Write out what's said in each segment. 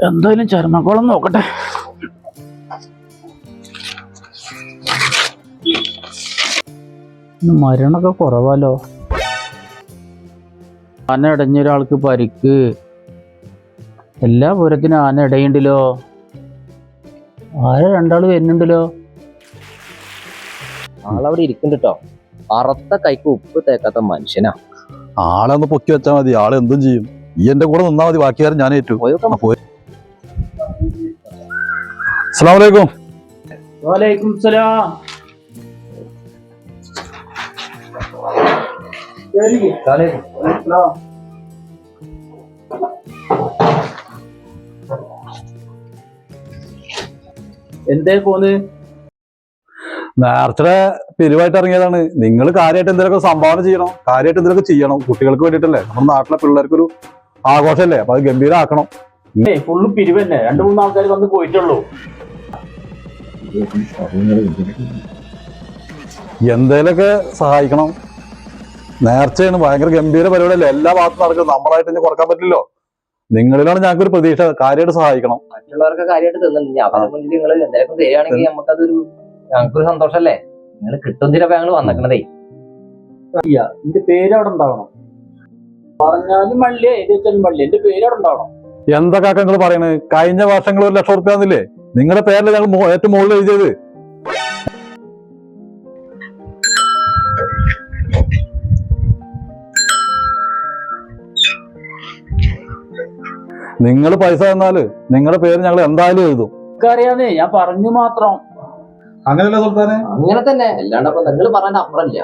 എന്തായാലും ചർമ്മക്കോളം നോക്കട്ടെ. മരണൊക്കെ മരണമൊക്കെ കുറവാലോ? ആന ഇടഞ്ഞൊരാൾക്ക് പരിക്ക്. എല്ലാ പൂരത്തിനും ആന ഇടയുണ്ടല്ലോ. ആരെ രണ്ടാൾ വരുന്നുണ്ടല്ലോ? ആളവിടെ ഇരിക്കുന്നുണ്ട് കേട്ടോ അറുത്ത കൈക്ക് ഉപ്പ് തേക്കാത്ത മനുഷ്യനാ. ആളെ ഒന്ന് പൊക്കി വെച്ചാൽ മതി. ആളെന്തും ചെയ്യും. ഈ എന്റെ കൂടെ നിന്നാ മതി. ബാക്കിയാരും ഞാനേറ്റു. ഞാൻ ഏറ്റു അസ്സാം വലൈക്കും വാലൈക്കും സലാം. എന്തേ പോന്ന്? നേരത്തെ പിരിവായിട്ട് ഇറങ്ങിയതാണ്. നിങ്ങൾ കാര്യമായിട്ട് എന്തെങ്കിലുമൊക്കെ സംഭാവന ചെയ്യണം. കാര്യമായിട്ട് എന്തെങ്കിലുമൊക്കെ ചെയ്യണം. കുട്ടികൾക്ക് വേണ്ടിയിട്ടല്ലേ? നമ്മുടെ നാട്ടിലെ പിള്ളേർക്ക് ഒരു ആഘോഷമല്ലേ? അപ്പൊ അത് ഗംഭീരമാക്കണം ഫുള്ള് പിരിവന്നെ രണ്ടു മൂന്ന് ആൾക്കാർ വന്ന് പോയിട്ടുള്ളൂ. എന്തേലൊക്കെ സഹായിക്കണം. നേർച്ചയാണ് ഭയങ്കര ഗംഭീര പരിപാടിയല്ലേ? എല്ലാ ഭാഗത്തും നടക്കുന്നത്. നമ്മളായിട്ട് ഇനി കുറയ്ക്കാൻ പറ്റില്ലല്ലോ. നിങ്ങളിലാണ് ഞങ്ങൾക്ക് ഒരു പ്രതീക്ഷ. കാര്യമായിട്ട് സഹായിക്കണം. മറ്റുള്ളവർക്ക് കാര്യമായിട്ട് തന്നില്ല അവരുടെ മുന്നിൽ നിങ്ങൾ എന്തെങ്കിലും തരികയാണെങ്കിൽ നമുക്കതൊരു ഞങ്ങൾക്കൊരു സന്തോഷല്ലേ നിങ്ങൾ കിട്ടും ചിലപ്പോ ഞങ്ങൾ വന്നേക്കണതേ എന്റെ പേര് അവിടെ ഉണ്ടാവണം. പറഞ്ഞാലും മള്ളി എഴുതി വെച്ചാലും മള്ളി എന്റെ പേര് അവിടെ ഉണ്ടാവണം. എന്തൊക്കെ നിങ്ങൾ പറയുന്നത് കഴിഞ്ഞ വർഷങ്ങൾ ഒരു ലക്ഷം റുപ്യ തന്നില്ലേ? നിങ്ങളുടെ പേരിൽ ഞങ്ങൾ ഏറ്റവും മുകളിൽ എഴുതിയത്. നിങ്ങൾ പൈസ തന്നാൽ നിങ്ങളുടെ പേര് ഞങ്ങൾ എന്തായാലും എഴുതും. അറിയാന്നേ ഞാൻ പറഞ്ഞു മാത്രം. അങ്ങനെയല്ല സുൽത്താനെ? അങ്ങനെ തന്നെ അല്ലാണ്ട് അപ്പൊ നിങ്ങൾ പറഞ്ഞ അപ്പുറമില്ല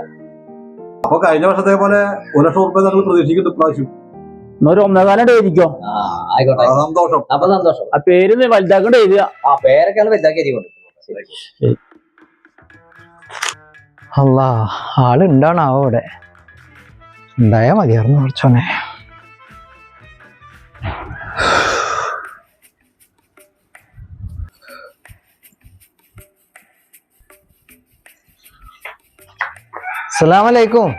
അപ്പൊ കഴിഞ്ഞ വർഷത്തെ പോലെ ഒരു ലക്ഷം റുപ്യ നിങ്ങൾ പ്രതീക്ഷിക്കുന്നുണ്ട് ഇപ്രാവശ്യം. എന്നൊരു ഒന്നേകാലം എഴുതിക്കോ ആ ആയിക്കോട്ടെ. സന്തോഷം. അപ്പൊ സന്തോഷം. ആ പേര് നീ വലുതാക്കണ്ട എഴുതുക. ആ പേരൊക്കെയാണ് വലുതാക്കി എരികൊണ്ട് അല്ല ആളുണ്ടാണാവോ അവിടെ? ഉണ്ടായാ മതിയായിരുന്നു കുറച്ചോനെ. അസ്സലാമലൈക്കും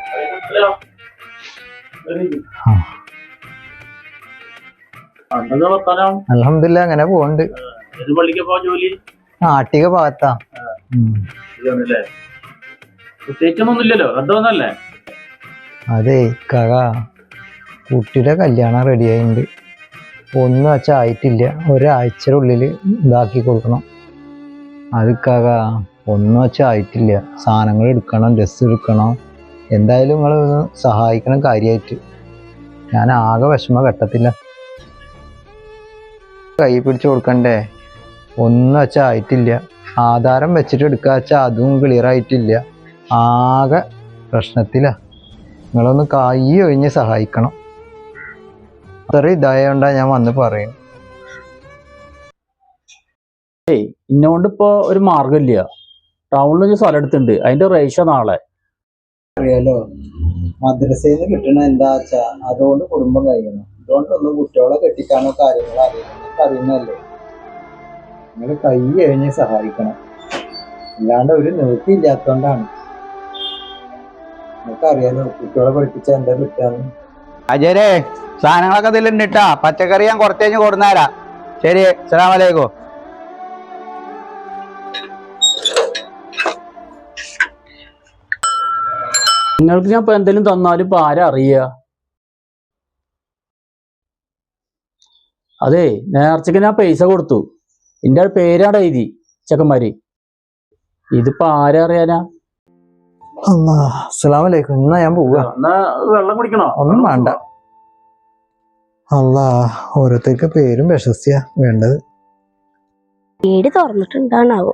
അലഹമില്ല അങ്ങനെ പോണ്ട് ആട്ടിക ഭാഗത്താ. അതെ കക കുട്ടിയുടെ കല്യാണം റെഡി ആയിണ്ട്. ഒന്നും വച്ചാൽ ആയിട്ടില്ല ഒരാഴ്ചയുടെ ഉള്ളിൽ ഇതാക്കി കൊടുക്കണം. അത് കക ഒന്നും വച്ചാൽ ആയിട്ടില്ല സാധനങ്ങൾ എടുക്കണം ഡ്രസ്സ് എടുക്കണം. എന്തായാലും നിങ്ങൾ സഹായിക്കണം കാര്യമായിട്ട് ഞാൻ ആകെ വിഷമ ഘട്ടത്തില്ല കൈ പിടിച്ച് കൊടുക്കണ്ടേ? ഒന്നും വെച്ചാൽ ആയിട്ടില്ല. ആധാരം വെച്ചിട്ട് എടുക്കുക വെച്ചാൽ അതും ക്ലിയർ ആയിട്ടില്ല. ആകെ പ്രശ്നത്തിലാ. നിങ്ങളൊന്ന് കൈ ഒഴിഞ്ഞ് സഹായിക്കണം. അത്ര ഇതായോണ്ടാ ഞാൻ വന്ന് പറയും ഇന്നോണ്ട് ഇപ്പൊ ഒരു മാർഗമില്ല ടൗണിൽ ഒരു സ്ഥലം എടുത്തിണ്ട് അതിന്റെ റേഷ നാളെ. അറിയാലോ? മദ്രസയിൽ നിന്ന് കിട്ടണ എന്താ വെച്ചാ അതുകൊണ്ട് കുടുംബം കഴിയണം. അതുകൊണ്ടൊന്നും കുട്ടികളെ കെട്ടിക്കാനോ കാര്യങ്ങളോ അറിയണം അറിയുന്നല്ലേ നിങ്ങൾ കൈ കഴിഞ്ഞ് സഹായിക്കണം. അല്ലാണ്ട് ഒരു നിവൃത്തി ഇല്ലാത്തോണ്ടാണ്. നിങ്ങൾക്കറിയാലോ കുട്ടികളെ പഠിപ്പിച്ച എന്താ കിട്ടാന്ന്. അജയരെ സാധനങ്ങളൊക്കെ ഇതിലുണ്ട് കേട്ടാ പച്ചക്കറി ഞാൻ കുറച്ച് കഴിഞ്ഞ് കൊടുന്നേരാ. ശരി അസ്സലാമു അലൈക്കും. നിങ്ങൾക്ക് ഞാൻ ഇപ്പൊ എന്തെങ്കിലും തന്നാലും ഇപ്പൊ ആരാ അതെ നേർച്ചക്ക് ഞാൻ പൈസ കൊടുത്തു. എന്റെ പേരാണ് എഴുതി ചെക്കന്മാര്. ഇതിപ്പോ ആരാ അറിയാനാ? അസ്സലാമലൈക്കും എന്നാ ഞാൻ പോവുക എന്നാ വെള്ളം കുടിക്കണോ? ഒന്നും വേണ്ട. അല്ല ഓരോരുത്തർക്ക് പേരും പ്രശസ്തിയാ വേണ്ടത്. പേടി തുറന്നിട്ടുണ്ടാണാവോ?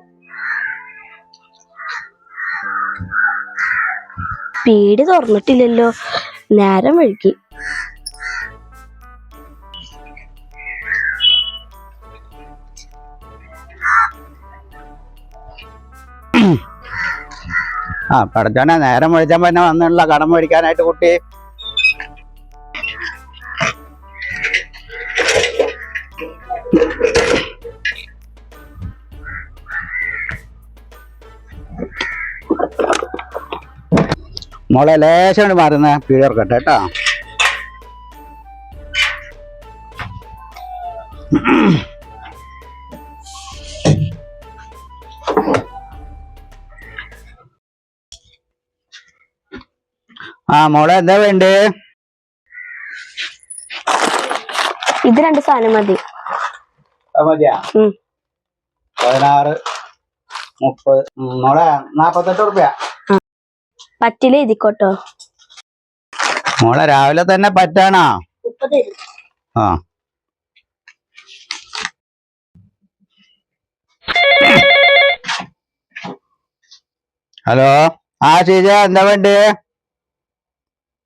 പേടി തുറന്നിട്ടില്ലല്ലോ. നേരം വഴുകി ആ പടച്ചോനെ നേരം വിളിച്ചാൽ പിന്നെ വന്നുള്ള കടം മേടിക്കാനായിട്ട് കുട്ടി. മോളെ ലേശം മാറുന്ന പിഴർക്കട്ടെ കേട്ടോ. ആ മോളെ എന്താ വേണ്ടേ? ഇത് രണ്ട് സാധനം മതി. മതിയാ. പതിനാറ് മുപ്പത് മോളെ നാപ്പത്തെട്ട് ഉറുപ്പ്യ. പറ്റില്ല എഴുതിക്കോട്ടോ. മോളെ രാവിലെ തന്നെ പറ്റാണോ? ആ. ഹലോ? ആ ചേച്ചിയാ എന്താ വേണ്ടേ?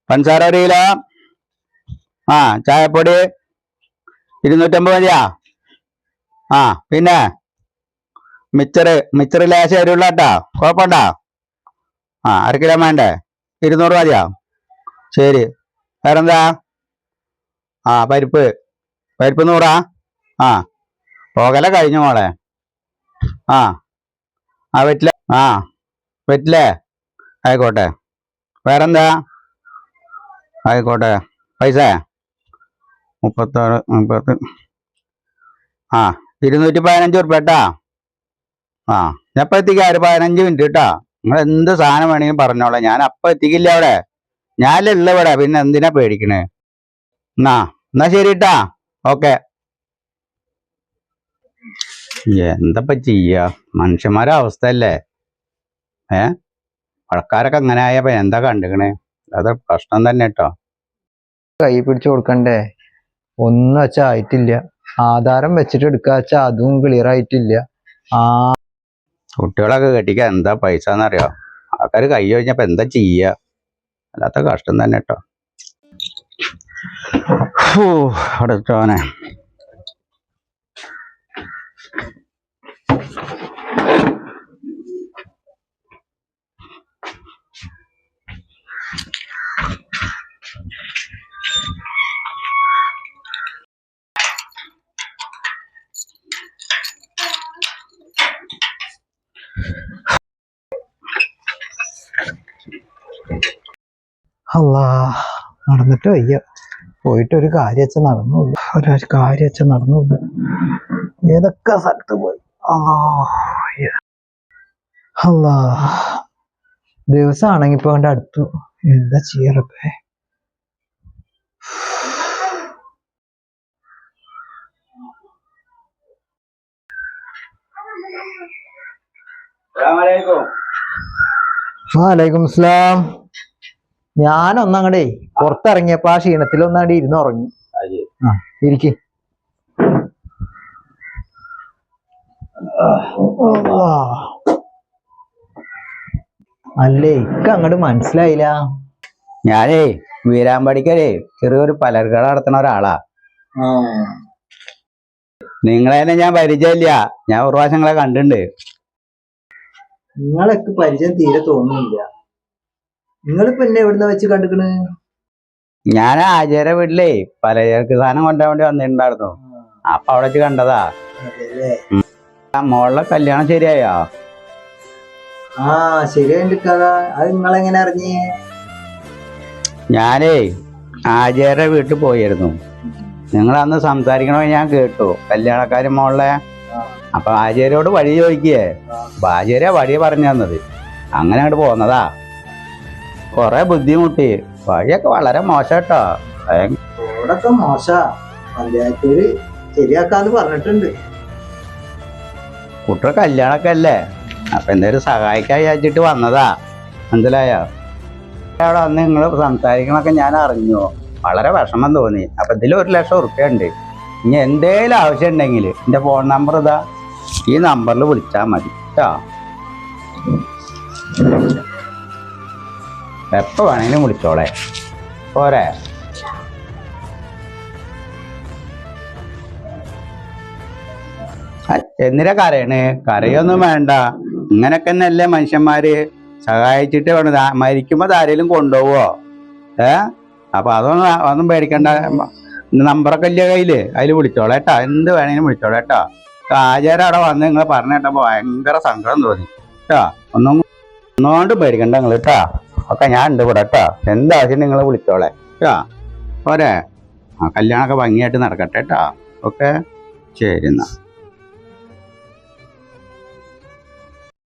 പഞ്ചസാര ഒരു കിലോ ആ ചായപ്പൊടി ഇരുന്നൂറ്റമ്പത് മതിയാ. ആ പിന്നെ മിച്ചറ് മിച്ചറ് ലേശം എരിവുള്ള കേട്ടോ. കുഴപ്പമുണ്ടോ? ആ അര കിലോ വേണ്ടേ? ഇരുന്നൂറ് മതിയാ. ശരി. വേറെന്താ? ആ പരിപ്പ്. പരിപ്പ് നൂറാ? ആ പോകല കഴിഞ്ഞു മോളെ. ആ ആ വെറ്റില ആ വെറ്റില്ലേ ആയിക്കോട്ടെ. വേറെന്താ? ആയിക്കോട്ടെ. പൈസ? മുപ്പത്താറ് മുപ്പത്ത് ആ ഇരുന്നൂറ്റി പതിനഞ്ച് ഉറുപ്പ കേട്ടാ? ആ ഞാൻ എത്തിക്കാം. ഒരു പതിനഞ്ച് മിനിറ്റ് കേട്ടാ? നിങ്ങൾ എന്ത് സാധനം വേണമെങ്കിലും പറഞ്ഞോളാം. ഞാൻ അപ്പം എത്തിക്കില്ല അവിടെ. ഞാനല്ലേ ഉള്ള ഇവിടെ. പിന്നെ എന്തിനാ പേടിക്കണേ? എന്നാ എന്നാ ശരി കേട്ടാ. ഓക്കെ. എന്തപ്പ ചെയ്യ? മനുഷ്യന്മാരെ അവസ്ഥ അല്ലേ ഏ? പഴക്കാരൊക്കെ അങ്ങനെ ആയപ്പോ എന്താ കണ്ടുക്കണേ? അത് പ്രശ്നം തന്നെ കേട്ടോ. കൈ പിടിച്ചു കൊടുക്കണ്ടേ? ഒന്നും വെച്ചാൽ ആയിട്ടില്ല. ആധാരം വെച്ചിട്ട് എടുക്കുക വെച്ചാൽ അതും ക്ലിയർ ആയിട്ടില്ല. ആ കുട്ടികളൊക്കെ കെട്ടിക്കാൻ എന്താ പൈസ എന്നറിയോ ആൾക്കാർ കൈ കഴിഞ്ഞപ്പോ എന്താ ചെയ്യ? അല്ലാത്ത കഷ്ടം തന്നെ കേട്ടോ അടുത്തോനെ അല്ലാ നടന്നിട്ട് വയ്യ. പോയിട്ട് ഒരു കാര്യച്ച നടന്നില്ല ഒരു കാര്യച്ച നടന്നില്ല ഏതൊക്കെ സ്ഥലത്ത് പോയി? ആ അല്ലാ ദിവസമാണെങ്കി ഇപ്പൊ അവന്റെ അടുത്തു. എന്താ ചെയ്യാറപ്പേ വാലൈക്കും സ്ലാം ഞാൻ ഒന്നങ്ങടേ പുറത്തിറങ്ങിയപ്പോ ആ ക്ഷീണത്തിൽ ഒന്നാണ്ട് ഇരുന്ന് ഉറങ്ങി ആ ഇരിക്ക്. അല്ലാ. ഇക്ക അങ്ങോട്ട് മനസ്സിലായില്ല? ഞാനേ വീരാമ്പടിക്കലേ ചെറിയൊരു പലർക്കട നടത്തുന്ന ഒരാളാ. നിങ്ങളെ തന്നെ ഞാൻ പരിചയമില്ല. ഞാൻ ഒരു പ്രാവശ്യം നിങ്ങളെ കണ്ടിട്ടുണ്ട്. നിങ്ങളൊക്കെ പരിചയം തീരെ തോന്നുന്നില്ല. നിങ്ങളിപ്പോ എന്നെ എവിടുന്ന വെച്ച് കണ്ടുക്കണ്? ഞാൻ ആചാര്യ വീട്ടിലേ പലചരക്ക് സാധനം കൊണ്ടുപോകാൻ വേണ്ടി വന്നിട്ടുണ്ടായിരുന്നു. അപ്പൊ അവിടെ വെച്ച് കണ്ടതാ മോളുടെ കല്യാണം ശരിയായോ? ആ ശരിയുണ്ട് കഥ. അത് നിങ്ങളെങ്ങനെ അറിഞ്ഞേ? ഞാനേ ആചാര്യ വീട്ടിൽ പോയിരുന്നു. നിങ്ങൾ അന്ന് സംസാരിക്കണോ ഞാൻ കേട്ടു. കല്യാണക്കാരൻ മോളെ. അപ്പൊ ആചാര്യോട് വഴി ചോദിക്കേ. അപ്പൊ ആചാര്യ വഴി പറഞ്ഞു തന്നത്. അങ്ങനെ അങ്ങോട്ട് പോന്നതാ. കൊറേ ബുദ്ധിമുട്ടി. വഴിയൊക്കെ വളരെ മോശം കേട്ടോ റോഡൊക്കെ മോശ. പഞ്ചായത്തിൽ ശരിയാക്കാന്ന് പറഞ്ഞിട്ടുണ്ട്. കുട്ടിയുടെ കല്യാണൊക്കെ അല്ലേ? അപ്പൊ എന്തായാലും സഹായിക്കാൻ വിചാരിച്ചിട്ട് വന്നതാ. മനസ്സിലായോ? അവിടെ വന്ന് നിങ്ങൾ സംസാരിക്കണൊക്കെ ഞാൻ അറിഞ്ഞു. വളരെ വിഷമം തോന്നി. അപ്പൊ ഇതിൽ ഒരു ലക്ഷം ഉറുപ്പ്യ ഉണ്ട് ഇനി എന്തേലും ആവശ്യം ഉണ്ടെങ്കിൽ എന്റെ ഫോൺ നമ്പർ ഇതാ. ഈ നമ്പറിൽ വിളിച്ചാൽ മതി. കേട്ടോ എപ്പോ വേണേലും വിളിച്ചോളെ പോരെ. എന്തിനാ കരയണ്? കരയൊന്നും വേണ്ട. ഇങ്ങനൊക്കെ തന്നെയല്ലേ മനുഷ്യന്മാര് സഹായിച്ചിട്ട് വേണം മരിക്കുമ്പോൾ മരിക്കുമ്പോ ആരെങ്കിലും കൊണ്ടുപോവോ? ഏ? അപ്പൊ അതൊന്നും ഒന്നും പേടിക്കണ്ട. നമ്പറൊക്കെ ഇല്ല കയ്യിൽ? അതിൽ വിളിച്ചോളേട്ടാ എന്ത് വേണേലും വിളിച്ചോളെ കേട്ടോ ആചാരം അവിടെ വന്ന് നിങ്ങൾ പറഞ്ഞ കേട്ടപ്പോ ഭയങ്കര സങ്കടം തോന്നി. കേട്ടോ ഒന്നും ഒന്നുകൊണ്ട് പേടിക്കണ്ട നിങ്ങൾ കേട്ടാ ഒക്കെ ഞാൻ ഉണ്ട് ഇവിടെ കേട്ടാ എന്താവശ്യം നിങ്ങൾ വിളിച്ചോളെ. കേട്ടോ പോരെ. ആ കല്യാണമൊക്കെ ഭംഗിയായിട്ട് നടക്കട്ടെ കേട്ടോ ഓക്കെ. ശരി എന്നാ.